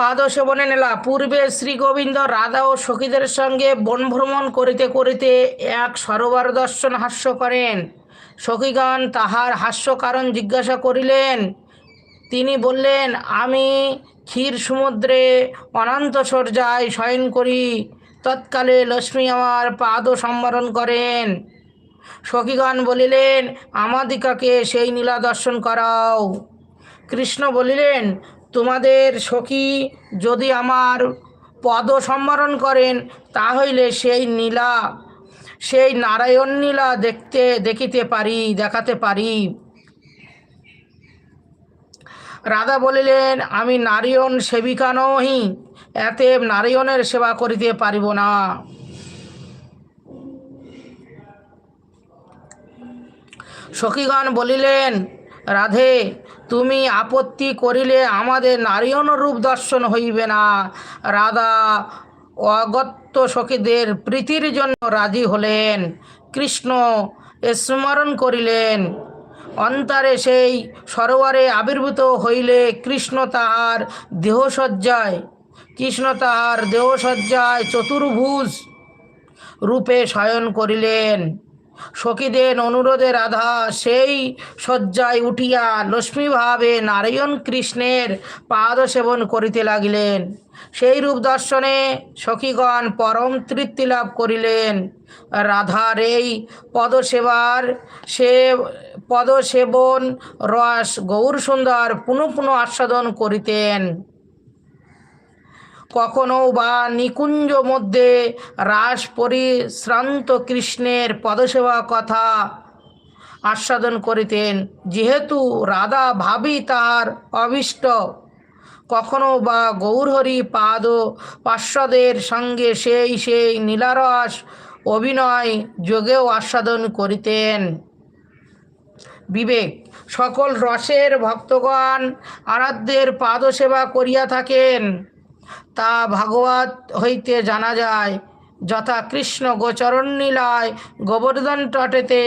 পাদ সেবনে নেলা। পূর্বে শ্রী গোবিন্দ রাধা ও সখীদের সঙ্গে বন ভ্রমণ করিতে করিতে এক সরোবর দর্শন হাস্য করেন। সখীগণ তাহার হাস্য কারণ জিজ্ঞাসা করিলেন। তিনি বললেন, আমি ক্ষীর সমুদ্রে অনন্ত সর্যায় শয়ন করি। তৎকালে লক্ষ্মী আমার পাদ সম্বরণ করেন। সখীগণ বলিলেন আমাদিকাকে সেই নীলা দর্শন করাও। কৃষ্ণ বলিলেন তোমাদের সখী যদি আমার পদ সম্বরণ করেন, তাহলে সেই নীলা, সেই নারায়ণ নীলা দেখতে, দেখিতে পারি, দেখাতে পারি। রাধা বলিলেন, আমি নারায়ণ সেবিকা নহি এতে নারায়ণের সেবা করিতে পারিব না। সখীগণ বলিলেন রাধে, তুমি আপত্তি করিলে আমাদের নারায়ণ রূপ দর্শন হইবে না। রাধা অগত্য সখীদের প্রীতির জন্য রাজি হলেন। কৃষ্ণ স্মরণ করিলেন। অন্তরে সেই সরোবরে আবির্ভূত হইলে কৃষ্ণ তাহার দেহসজ্জায়, কৃষ্ণ তাহার দেহসজ্জায় চতুর্ভুজ রূপে শয়ন করিলেন। সখীদের অনুরোধে রাধা সেই শয্যায় উঠিয়া লক্ষ্মীভাবে নারায়ণ কৃষ্ণের পাদ সেবন করিতে লাগিলেন। সেই রূপ দর্শনে সখীগণ পরম তৃপ্তি লাভ করিলেন। রাধার এই পদসেবার সে পদসেবন রস গৌর সুন্দর পুনঃ পুনঃ আস্বাদন করিতেন। কখনো বা নিকুঞ্জ মধ্যে রাস পরিশ্রান্ত কৃষ্ণের পদসেবা কথা আস্বাদন করিতেন। যেহেতু রাধা ভাবি তাহার অভিষ্ট, কখনো বা গৌরহরি পাদ পার্শ্বদের সঙ্গে সেই সেই নীলারস অভিনয় যোগেও আস্বাদন করিতেন। বিবেক, সকল রসের ভক্তগণ আরাধ্যের পাদসেবা করিয়া থাকেন। তা ভাগবত হইতে জানা যায়, যথা কৃষ্ণ গোচরণ নীলায় গোবর্ধন তটেতে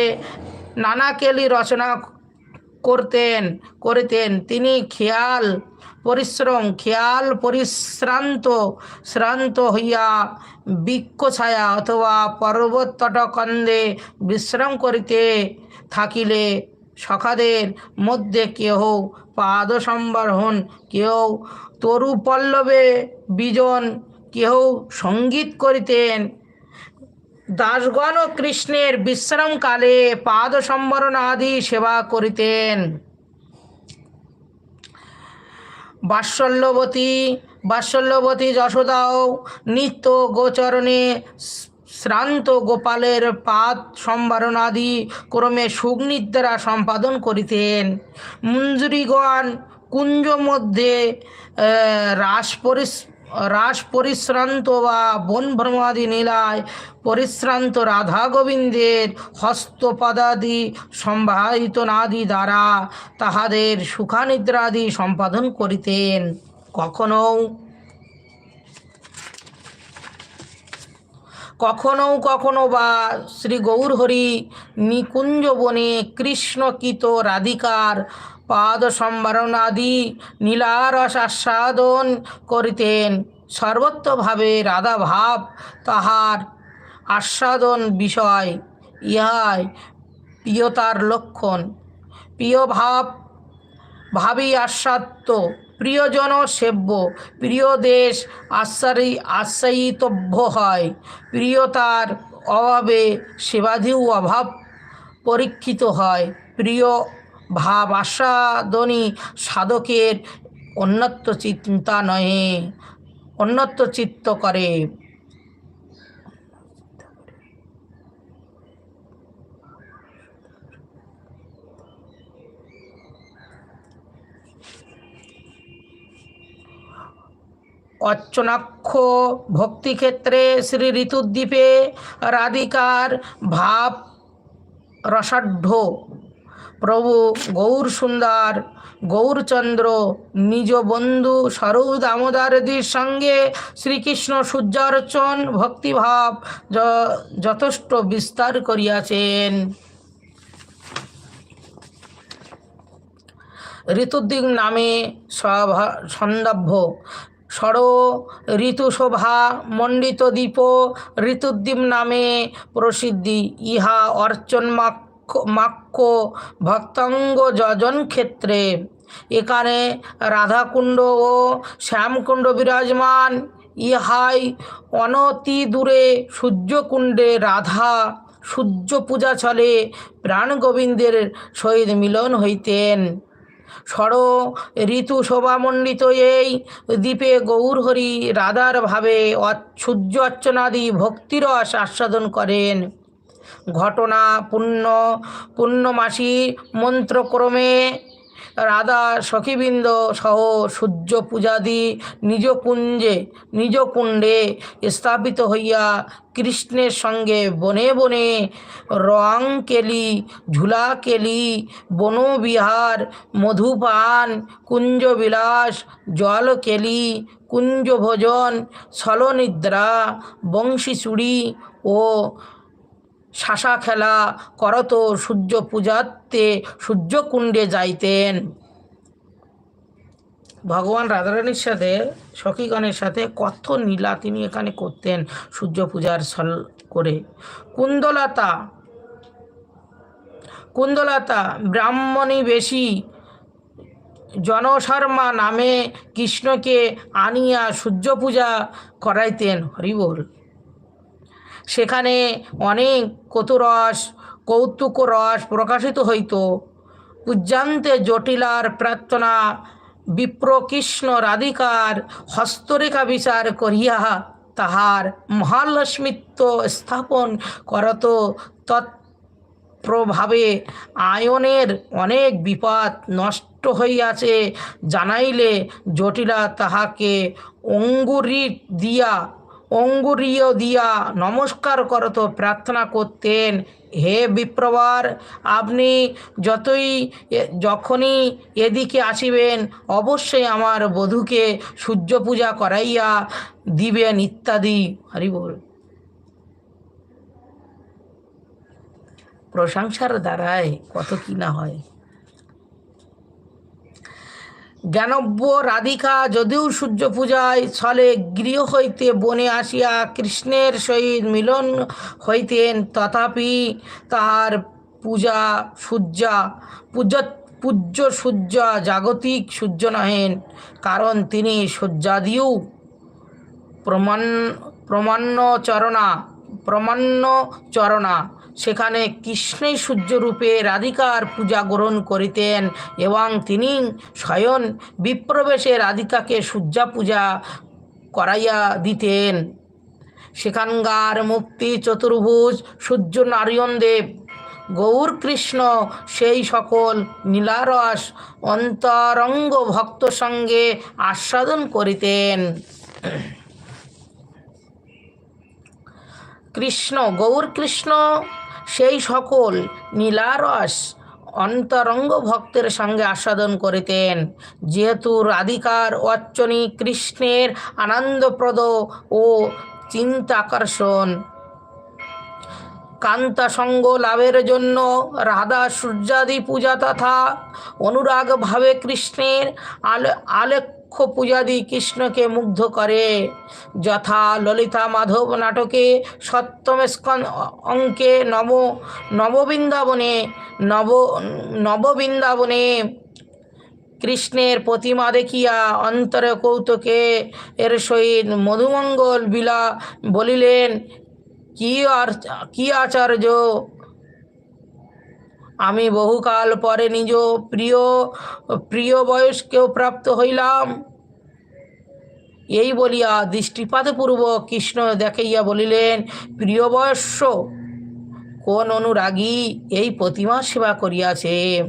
নানা কেলি রচনা করতেন, করিতেন। তিনি খেয়াল, পরিশ্রম, খেয়াল পরিশ্রান্ত, শ্রান্ত হইয়া বৃক্ষ ছায়া অথবা পর্বত তটকন্দে বিশ্রাম করিতে থাকিলে সখাদের মধ্যে কেহ পাদ সম্বরণ কেহ তরু পল্লবে বিজন কেহ সংগীত করিতেন। দাসগণ ও কৃষ্ণের বিশ্রামকালে পাদ সম্বরণ আদি সেবা করিতেন। বাৎসল্যবতী বাৎসল্যবতী যশোদাও নিত্য গোচরণে শ্রান্ত গোপালের পাদ সম্বরণ আদি ক্রমে সুগ্নিদ্রা সম্পাদন করিতেন। মঞ্জুরিগণ কুঞ্জ মধ্যে রাস পরিস, রাস পরিশ্রান্ত বা বন ভ্রমাদি নীলায় পরিশ্রান্ত রাধা গোবিন্দের হস্তপদাদি সম্ভাহিত নাদি দ্বারা তাহাদের সুখানিদ্রাদি সম্পাদন করিতেন। কখনও কখনো কখনো বা শ্রী গৌরহরি নিকুঞ্জ বনে কৃষ্ণকিত রাধিকার পাদ সম্বরণাদি নীলারস আস্বাদন করিতেন। সর্বত্রভাবে রাধা ভাব তাহার আস্বাদন বিষয়, ইহাই প্রিয়তার লক্ষণ। প্রিয় ভাব ভাবি আস্বাদ্য প্রিয়জন সেব্য, প্রিয় দেশ আশ্বারি আশ্রয়িতভ্য হয়। প্রিয়তার অভাবে সেবাধিও অভাব পরীক্ষিত হয়। প্রিয় ভাব আস্বাদনী সাধকের অন্যত্র চিন্তা নহে, অন্যত্র চিত্ত করে। অর্চনাক্ষ ভক্তিক্ষেত্রে শ্রী ঋতুদ্বীপে রাধিকার ভাব রসাঢ্য। প্রভু গৌর সুন্দর গৌরচন্দ্র নিজ বন্ধু স্বরূপ দামোদরদির সঙ্গে শ্রীকৃষ্ণ সূর্যার্চন ভক্তিভাব যথেষ্ট বিস্তার করিয়াছেন। ঋতুদ্দিক নামে সন্দাভ্য ষড় ঋতুশোভা মণ্ডিত দ্বীপ ঋতুদ্বীপ নামে প্রসিদ্ধি। ইহা অর্চন মাক্ষ ভক্তাঙ্গ যজন ক্ষেত্রে। এখানে রাধাকুণ্ড ও শ্যামকুণ্ড বিরাজমান। ইহাই অনতি দূরে সূর্যকুণ্ডে রাধা সূর্য পূজা চলে প্রাণ গোবিন্দের সহিত মিলন হইতেন। ষড় ঋতু শোভামণ্ডিত এই দ্বীপে গৌরহরি রাধার ভাবে সূর্য অর্চনাদি ভক্তিরস আস্বাদন করেন। ঘটনা, পুণ্য পূর্ণমাসী মন্ত্রক্রমে রাধা সখীবৃন্দ সহ সূর্য পূজাদি নিজ কুঞ্জে, নিজ কুণ্ডে স্থাপিত হইয়া কৃষ্ণের সঙ্গে বনে বনে রং কেলি, ঝুলা কেলি, বনবিহার, মধুপান, কুঞ্জবিলাস, জল কেলি কুঞ্জ ভোজন স্থলনিদ্রা বংশী চুড়ি ও শাসা খেলা করত সূর্য পূজাতে সূর্যকুণ্ডে যাইতেন। ভগবান রাধারানীর সাথে, সখীগণের সাথে কত নীলা তিনি এখানে করতেন সূর্য পূজার সল করে। কুন্দলতা কুন্দলতা ব্রাহ্মণী বেশি। জনশর্মা নামে কৃষ্ণকে আনিয়া সূর্য পূজা করাইতেন, হরিবোল। সেখানে অনেক কতুরস কৌতুক রস প্রকাশিত হইত। পূজ্যান্তে জটিলার প্রার্থনা, বিপ্রকৃষ্ণ রাধিকার হস্তরেখা বিচার করিয়া তাহার মহালক্ষ্মিত্ব স্থাপন করত। তৎপ্রভাবে আয়নের অনেক বিপদ নষ্ট হইয়াছে। জানাইলে জটিলা তাহাকে অঙ্গুরি দিয়া অঙ্গুরীয় দিয়া নমস্কার করত প্রার্থনা করতেন। হে বিপ্রবার, আপনি যতই যখনই এদিকে আসিবেন, অবশ্যই আমার বধূকে সূর্য পূজা করাইয়া দিবেন ইত্যাদি। হরি বল। প্রশংসার দ্বারায় কত কি না হয়। জ্ঞানব্য রাধিকা যদিও সূর্য পূজায় ছলে গৃহ হইতে বনে আসিয়া কৃষ্ণের সহিত মিলন হইতেন, তথাপি তাহার পূজা সূর্যা পূজ পূজ্য সূর্য জাগতিক সূর্য নহেন, কারণ তিনি সূর্যাদিও প্রমাণ, প্রমাণ্য চরণা প্রমাণ্য চরণা। সেখানে কৃষ্ণই সূর্যরূপে রাধিকার পূজা গ্রহণ করিতেন এবং তিনি স্বয়ং বিপ্রবেশে রাধিকাকে সূর্যা পূজা করাইয়া দিতেন। সেখানকার মুক্তি চতুর্ভুজ, সূর্য নারায়ণ দেব, গৌর কৃষ্ণ, সেই সকল নীলারস অন্তরঙ্গ ভক্ত সঙ্গে আস্বাদন করিতেন। কৃষ্ণ, গৌর কৃষ্ণ সেই সকল নীলারস অন্তরঙ্গ ভক্তের সঙ্গে আস্বাদন করিতেন। যেহেতু রাধিকার অর্চনী কৃষ্ণের আনন্দপ্রদ ও চিন্তাকর্ষণ। কান্তা সঙ্গ লাভের জন্য রাধা সূর্যাদি পূজা তথা অনুরাগ ভাবে কৃষ্ণের আলে আলেখ্য পূজাদি কৃষ্ণকে মুগ্ধ করে। যথা ললিতা মাধব নাটকে সপ্তম স্কন অঙ্কে নব, নববৃন্দাবনে নব, নববৃন্দাবনে কৃষ্ণের প্রতিমা দেখিয়া অন্তরে কৌতুকে এর সহিত মধুমঙ্গল বিলা বলিলেন, কি আর, কি আচার্য? আমি বহুকাল পরে নিজ প্রিয় প্রিয় বয়সকেও প্রাপ্ত হইলাম। এই বলিয়া দৃষ্টিপাতপূর্বক কৃষ্ণ দেখাইয়া বলিলেন প্রিয় বয়স্য কোন অনুরাগী এই প্রতিমা সেবা করিয়াছে?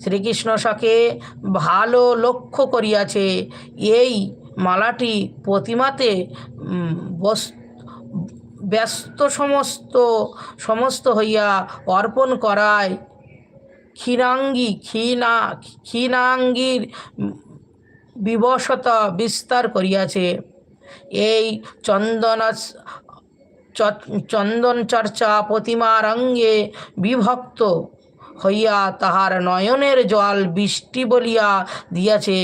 শ্রীকৃষ্ণ সকে ভালো লক্ষ্য করিয়াছে। এই মালাটি প্রতিমাতে উম, বস- ব্যস্ত সমস্ত সমস্ত হইয়া অর্পণ করায়। ক্ষীরাঙ্গী, ক্ষীণা, ক্ষীণাঙ্গীর বিবশতা বিস্তার করিয়াছে। এই চন্দন চন্দন চর্চা প্রতিমার অঙ্গে বিভক্ত হইয়া তাহার নয়নের জল বৃষ্টি বলিয়া দিয়াছে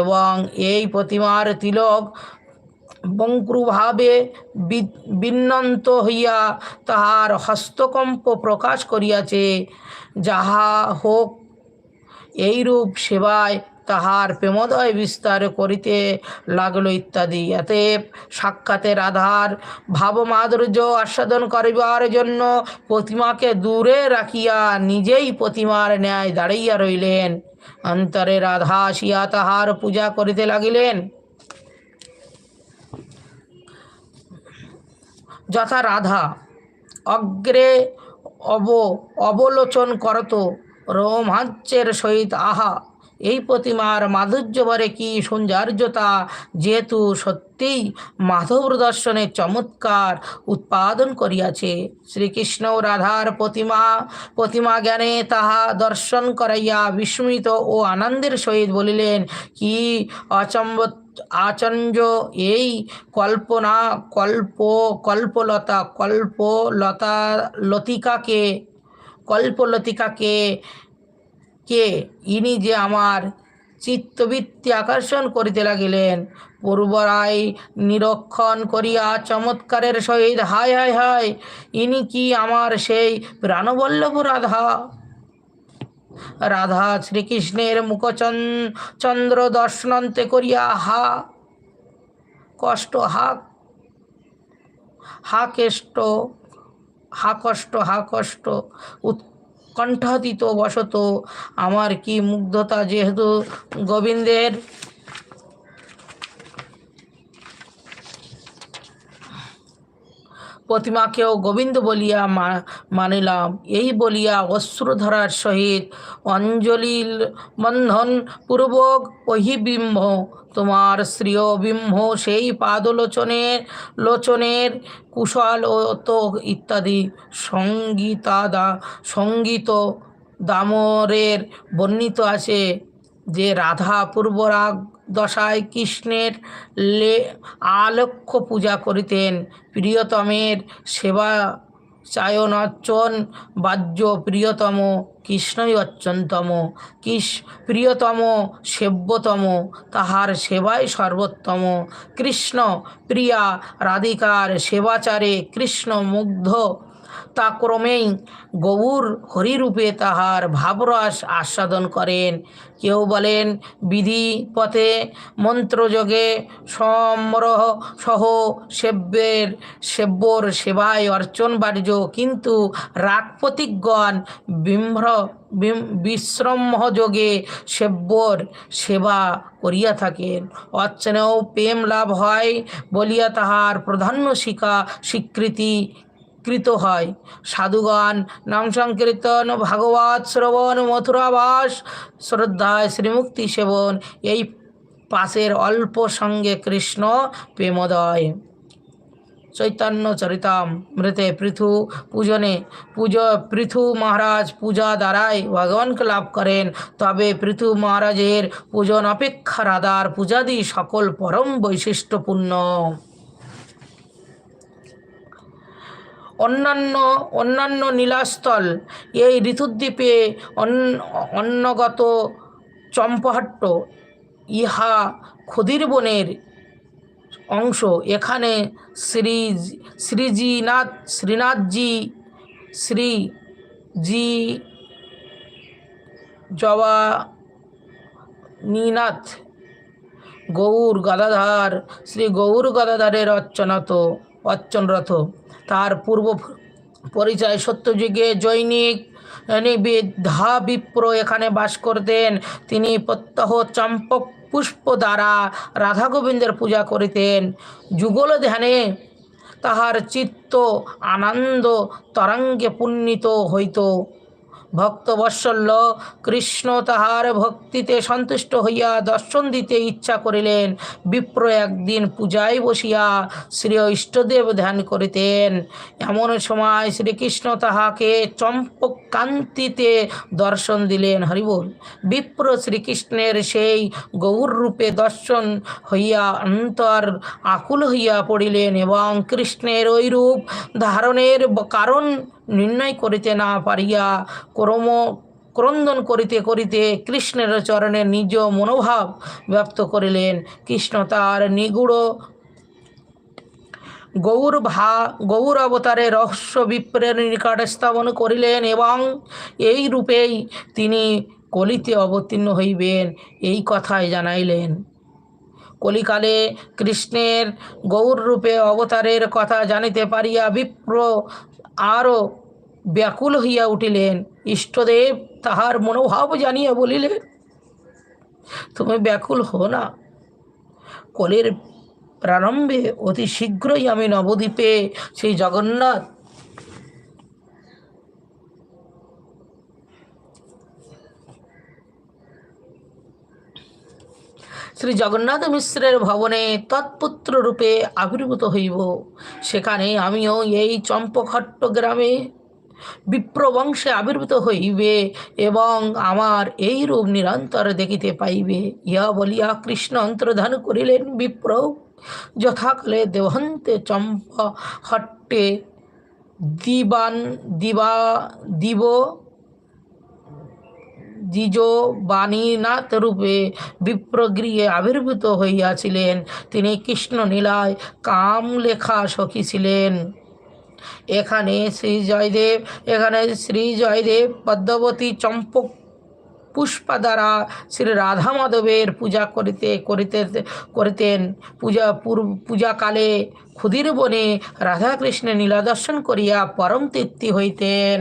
এবং এই প্রতিমার তিলক বঙ্ক্রুভাবে বি- বিন্যন্ত হইয়া তাহার হস্তকম্প প্রকাশ করিয়াছে, যাহা হোক, এইরূপ সেবায় তাহার প্রেমোদয় বিস্তার করিতে লাগল ইত্যাদি। এতে সাক্ষাতে রাধার ভাবমাধুর্য আস্বাদন করিবার জন্য প্রতিমাকে দূরে রাখিয়া নিজেই প্রতিমার ন্যায় দাঁড়াইয়া রইলেন। অন্তরে রাধা আসিয়া তাহার পূজা করিতে লাগিলেন। যথা রাধা, অগ্রে অব, অবলোচন করত রোমাঞ্চের সহিত। আহা, এই প্রতিমার মাধুর্যভরে কি সৌন্দর্যতা, যেহেতু সত্যিই মাধব দর্শনের চমৎকার উৎপাদন করিয়াছে। শ্রীকৃষ্ণ রাধার প্রতিমা প্রতিমা জ্ঞানে তাহা দর্শন করাইয়া বিস্মিত ও আনন্দের সহিত বলিলেন, কি অচম্ব আচঞ্জ এই কল্পনা, কল্প, কল্পলতা কল্পলতা লতিকাকে, কল্পলতিকাকে, কে? ইনি যে আমার চিত্তবৃত্তি আকর্ষণ করিতে লাগিলেন পূর্বরায় নিরক্ষণ করিয়া চমৎকারের সহিত হায় হায় হায়, ইনি কি আমার সেই প্রাণবল্লভ রাধা রাধা শ্রীকৃষ্ণের মুখচন চন্দ্র দর্শনান্তে করিয়া হা, কষ্ট হা হা কেষ্ট, হা কষ্ট হা কষ্ট উৎকণ্ঠাতীত বশত আমার কি মুগ্ধতা যেহেতু গোবিন্দের প্রতিমাকেও গোবিন্দ বলিয়া মানিলাম। এই বলিয়া অশ্রুধারার সহিত অঞ্জলি বন্ধন পূর্বক অহিবিম্ব তোমার শ্রীয় বিম্ব সেই পাদলোচনের, লোচনের কুশল ও ইত্যাদি সঙ্গীতাদা, সংগীত দামরের বর্ণিত আছে যে রাধা পূর্বরাগ দশায় কৃষ্ণের লে আলক্ষ্য পূজা করিতেন। প্রিয়তমের সেবা চায়নর্চন বাহ্য প্রিয়তম, কৃষ্ণই অচ্যন্তম কৃষ প্রিয়তম, সেব্যতম, তাহার সেবাই সর্বোত্তম। কৃষ্ণ প্রিয়া রাধিকার সেবাচারে কৃষ্ণ মুগ্ধ তা ক্রমেই গৌর হরিরূপে তাহার ভাবরস আস্বাদন করেন। কেউ বলেন, বিধি পথে মন্ত্রযোগে সমরহ সহ সেব্যের, সেব্যর সেবায় অর্চন বার্য। কিন্তু রাগপতিগণ বিম্র, বিম- বিশ্রমযোগে সেব্যর সেবা করিয়া থাকেন। অর্চনেও প্রেম লাভ হয় বলিয়া তাহার প্রাধান্য শিকা, স্বীকৃতি কৃত হয়। সাধুগণ, নাম সংকীর্তন, ভাগবত, শ্রবণ, মথুরাবাস, শ্রদ্ধায় শ্রীমুক্তি সেবন, এই পাশের অল্প সঙ্গে কৃষ্ণ প্রেমোদয়। চৈতন্য চরিতাম মৃতে পৃথু পূজনে, পুজ, পৃথু মহারাজ পূজা দ্বারাই ভগবানকে লাভ করেন। তবে পৃথু মহারাজের পূজন অপেক্ষা রাধার পূজাদি সকল পরম বৈশিষ্ট্যপূর্ণ। অন্যান্য অন্যান্য নীলাস্থল এই ঋতুদ্বীপে অন- অন্নগত চম্পহাট্ট ইহা ক্ষুদির বনের অংশ। এখানে শ্রী, শ্রীজিনাথ, শ্রীনাথজি শ্রী জি জবানীনাথ গৌর গদাধার, শ্রী গৌর গদাধারের অর্চনত অর্চনরত তার পূর্ব পরিচয় সত্যযুগে জৈনিক ধা বিপ্র এখানে বাস করতেন। তিনি প্রত্যহ চম্পক পুষ্প দ্বারা রাধা গোবিন্দের পূজা করিতেন। যুগল ধ্যানে তাহার চিত্ত আনন্দ তরঙ্গে পুণ্যিত হইত। ভক্তবৎসল্য কৃষ্ণ তাহার ভক্তিতে সন্তুষ্ট হইয়া দর্শন দিতে ইচ্ছা করিলেন। বিপ্র একদিন পূজায় বসিয়া শ্রী ইষ্টদেব ধ্যান করিতেন। এমন সময় শ্রীকৃষ্ণ তাহাকে চম্পক কান্তিতে দর্শন দিলেন। হরিবোল, বিপ্র শ্রীকৃষ্ণের সেই গৌর রূপে দর্শন হইয়া অন্তর আকুল হইয়া পড়িলেন এবং কৃষ্ণের ওই রূপ ধারণের কারণ নির্ণয় করিতে না পারিয়া ক্রম, ক্রন্দন করিতে করিতে কৃষ্ণের চরণে নিজ মনোভাব ব্যক্ত করিলেন। কৃষ্ণ তার নিগুড় গৌর ভা, গৌর অবতারে রহস্য বিপ্রের নিকট স্থাপন করিলেন এবং এই রূপেই তিনি কলিতে অবতীর্ণ হইবেন, এই কথাই জানাইলেন। কলিকালে কৃষ্ণের গৌর রূপে অবতারের কথা জানিতে পারিয়া বিপ্র আরও ব্যাকুল হইয়া উঠিলেন। ইষ্টদেব তাহার মনোভাব জানিয়া বলিলেন, তুমি ব্যাকুল হো না। কলের প্রারম্ভে অতি শীঘ্রই আমি নবদ্বীপে সেই জগন্নাথ শ্রী জগন্নাথ মিশ্রের ভবনে তৎপুত্র রূপে আবির্ভূত হইব। সেখানে আমিও এই চম্পখট্ট গ্রামে বিপ্রবংশে আবির্ভূত হইবে এবং আমার এই রূপ নিরন্তর দেখিতে পাইবে। ইহা বলিয়া কৃষ্ণ অন্তর্ধান করিলেন বিপ্র যথাকালে দেবন্তে চম্প হট্টে দিবান দিবা দিব দ্বিজ বাণীনাথ রূপে বিপ্রগৃহে আবির্ভূত হইয়াছিলেন। তিনি কৃষ্ণ নীলায় কাম লেখা সখী ছিলেন। এখানে শ্রী জয়দেব, এখানে শ্রী জয়দেব পদ্মবতী চম্পক পুষ্পা দ্বারা শ্রী রাধা মাধবের পূজা করিতে করিতে, করিতেন। পূজা পূজাকালে ক্ষুদির বনে রাধাকৃষ্ণের নীলা দর্শন করিয়া পরম তৃপ্তি হইতেন।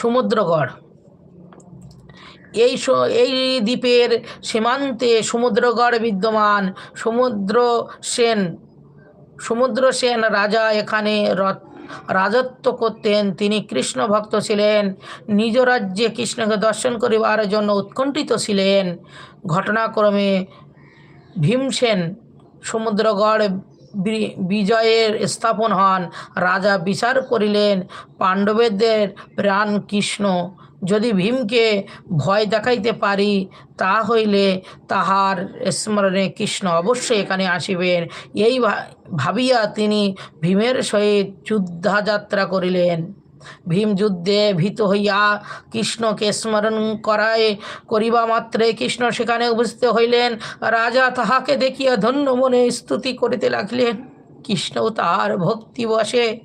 সমুদ্রগড়। এই এই দ্বীপের সীমান্তে সমুদ্রগড় বিদ্যমান। সমুদ্র সেন সমুদ্র সেন রাজা এখানে র- রাজত্ব করতেন। তিনি কৃষ্ণ ভক্ত ছিলেন। নিজ রাজ্যে কৃষ্ণকে দর্শন করিবার জন্য উৎকণ্ঠিত ছিলেন। ঘটনাক্রমে ভীমসেন সমুদ্রগড় বিজয়ের স্থাপন হন। রাজা বিচার করিলেন, পাণ্ডবেদের প্রাণ কৃষ্ণ। যদি ভীমকে ভয় দেখাইতে পারি, তা হইলে তাহার স্মরণে কৃষ্ণ অবশ্যই এখানে আসিবেন। এই ভাবিয়া তিনি ভীমের সহিত যুদ্ধাযাত্রা করিলেন। ভীম যুদ্ধে ভীত হইয়া কৃষ্ণকে স্মরণ করায় করিবা মাত্রে কৃষ্ণ সেখানে উপস্থিত হইলেন। রাজা তাহাকে দেখিয়া ধন্য মনে স্তুতি করিতে লাগলেন। কৃষ্ণ তাহার ভক্তি বসে।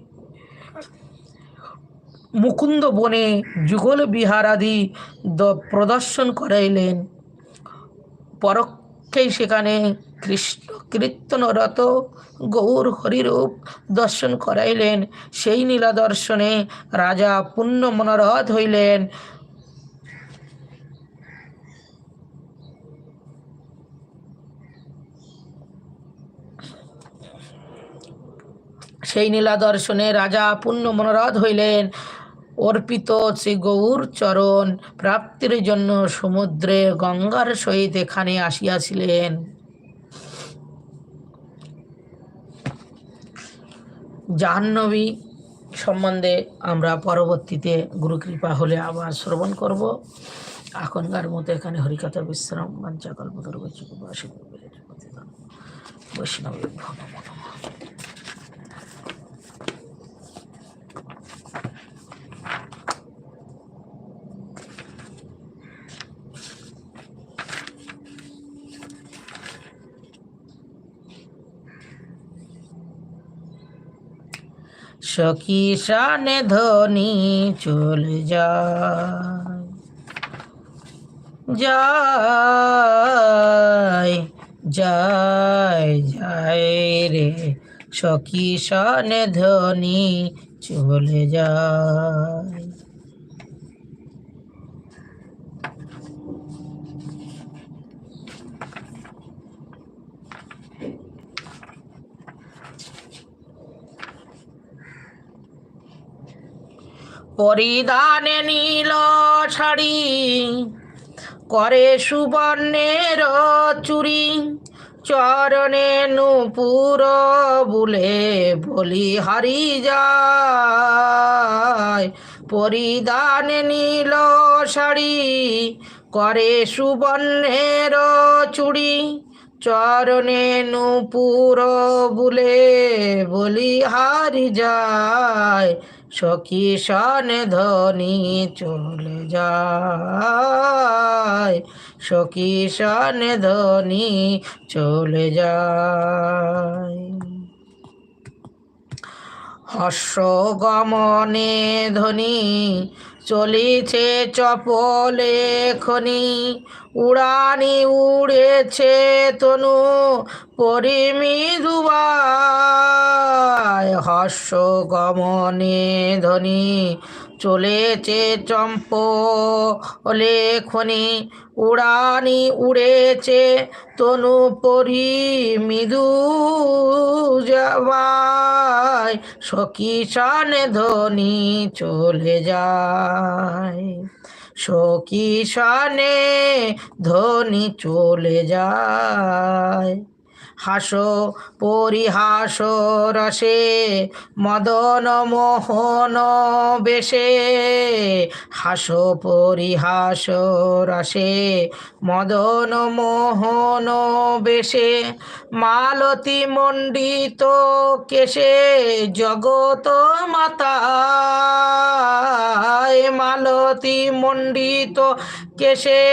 মুকুন্দ বনে যুগল বিহারাদি দ- প্রদর্শন করাইলেন। পরক্ষেই সেখানে? কৃষ্ণ কীর্তনরত গৌর হরিরূপ দর্শন করাইলেন। সেই নীলা দর্শনে রাজা পুণ্য মনোরথ হইলেন। সেই নীলা দর্শনে রাজা পুণ্য মনোরথ হইলেন। অর্পিত শ্রী গৌর চরণ প্রাপ্তির জন্য সমুদ্রে গঙ্গার সহিত এখানে আসিয়াছিলেন। জাহ্নবী সম্বন্ধে আমরা পরবর্তীতে গুরুকৃপা হলে আবার শ্রবণ করব। এখনকার মতো এখানে হরিকথা বিশ্রাম বাঞ্চা কল্পতর বৈষ্ণব সখী শানে ধনি চলে যায়। যায় যায় যায় রে সখী শানে ধনি চলে যায়। পরিধানে নীল শাড়ি, করে সুবর্ণের চুরি চরণে নুপুর বুলে বলি হারি যায়। পরিধানে নীল শাড়ি, করে সুবর্ণের চুড়ি, চরণে নুপুর বুলে বলি হারি যায়। সখী সন ধনী চলে যায়। সখী সন ধনী চলে যায়। হর্ষ গমনে ধ্বনি চলিছে চপলে খনি উড়ানি উড়েছে তনু পরিমি দুবাই হর্ষ গমনে ধ্বনি চলেছে চম্প, লেখনি উড়ানি উড়েছে তনু পরি মৃদু যাবায় সখী শানে ধ্বনি চলে যায় সখী শানে ধ্বনি চলে যায়। হাসো পরিহাস রসে মদন মোহন বেশে। হাসো পরিহাস রসে মদন মোহন বেশে, মালতী মণ্ডিত কেশে, জগত মাতা মালতী মণ্ডিত কেশে,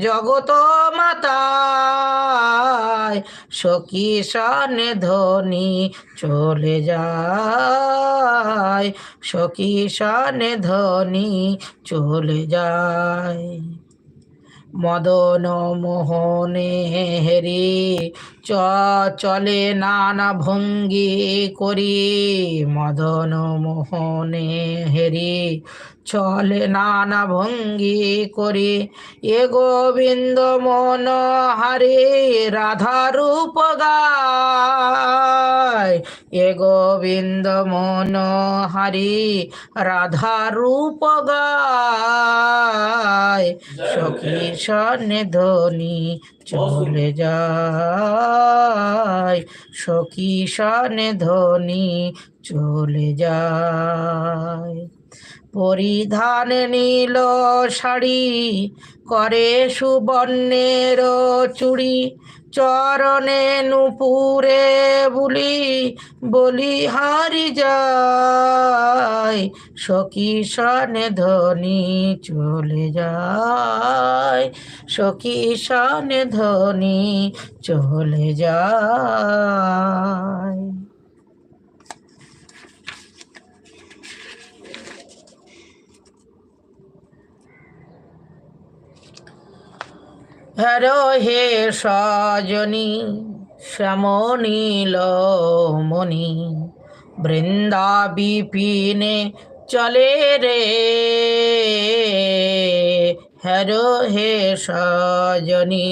জগত মাতায় সখী সনে ধনী চলে যায়, সখী সনে ধনী চলে যায়। মদন মোহনে হেরি চ চলে নানা ভঙ্গি করি। মদন মোহনে হেরি চলে নানা ভঙ্গি করে। এ গোবিন্দ মন হারে রাধারূপ গায়। এ গোবিন্দ মন হারি রাধা রূপ গায় সখী সনে ধ্বনি চলে যায়। সখী সনে ধ্বনি চলে যায়। পরিধান নীল শাড়ি করে সুবর্ণের চুড়ি। চরণে নুপুরে বুলি, বলি হারি যায়। সখী সনে ধনী চলে যায়। সখী সনে ধনী চলে যায়। হ্যারো হে সজনী শ্যামনীল মণি বৃন্দা বিপিনে চলে রে। হ্যারো হে সজনী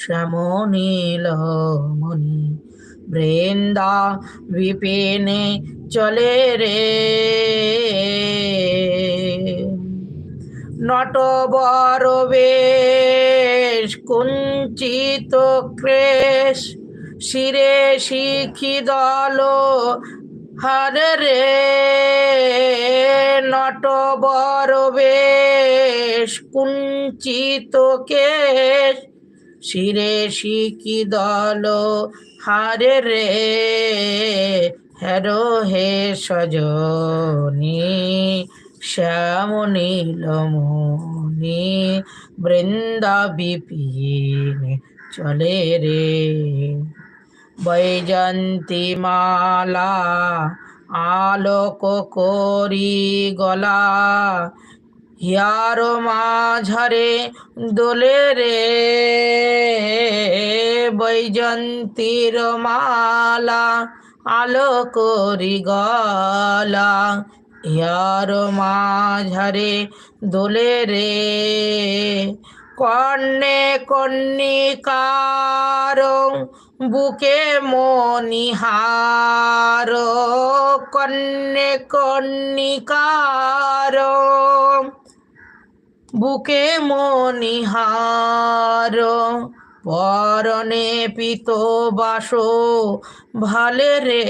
শ্যামনীল মণি বৃন্দা বিপিনে চলে রে। নটবর বেশ কুঞ্চিত ক্রেশ শিরে শিখি দল, হরে রে। নটবর বেশ কুঞ্চিত কেশ শিরে শিখি দল, হারে রে। হেরো হে সজনী। শ্যাম নীলমণি বৃন্দা বিপিন চলে রে। বৈজন্তী মালা আলোক করি গলা, হিয়ার মাঝারে দোলে রে। বৈজন্তীর মালা আলো করি গলা ইয়ার মাঝারে দোলে রে কর্ণে কর্ণিকার বুকে মনিহার কর্ণে কর্ণিকার বুকে মনিহার পরনে পিত বাস, ভালে রে,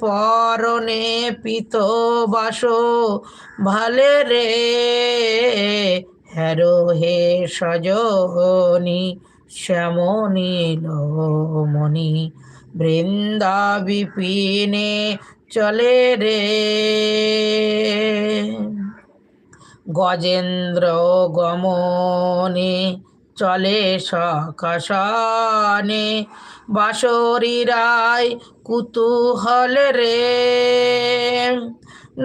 পরনে পিত বাস, ভালে রে, হ্যারো হে সজনি শ্যামনীল মণি বৃন্দা বিপিনে চলে রে। গজেন্দ্র গমনে চলে সকাশনে। বাসরি রায় কুতূহল রে।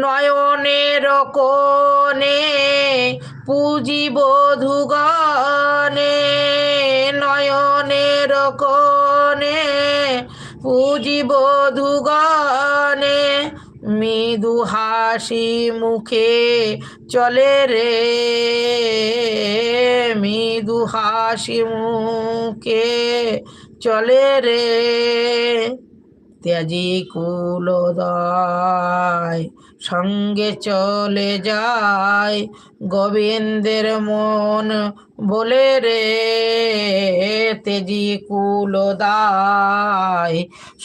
নয়নের কোণে পুঁজিব ধুগনে নয়নের কোণে পুঁজিব ধুগনে মৃদু হাসি মুখে চলে রে মৃদু হাসি মুখে। চলে রে ত্যাজি কুলদয় সঙ্গে চলে যায় গোবিন্দের মন। বলে, রে তেজি কুলদায়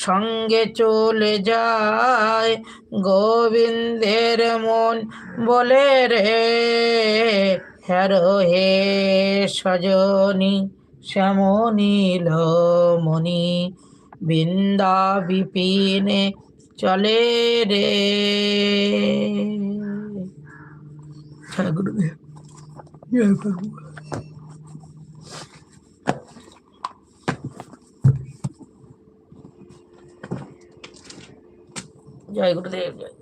সঙ্গে চলে যায় গোবিন্দের মন। বলে, রে হ্যারো হে সজনী, শ্যামনীল মণি বৃন্দা বিপিনে চলে রে। জয় গুরুদেব জয়। ভগবান জয়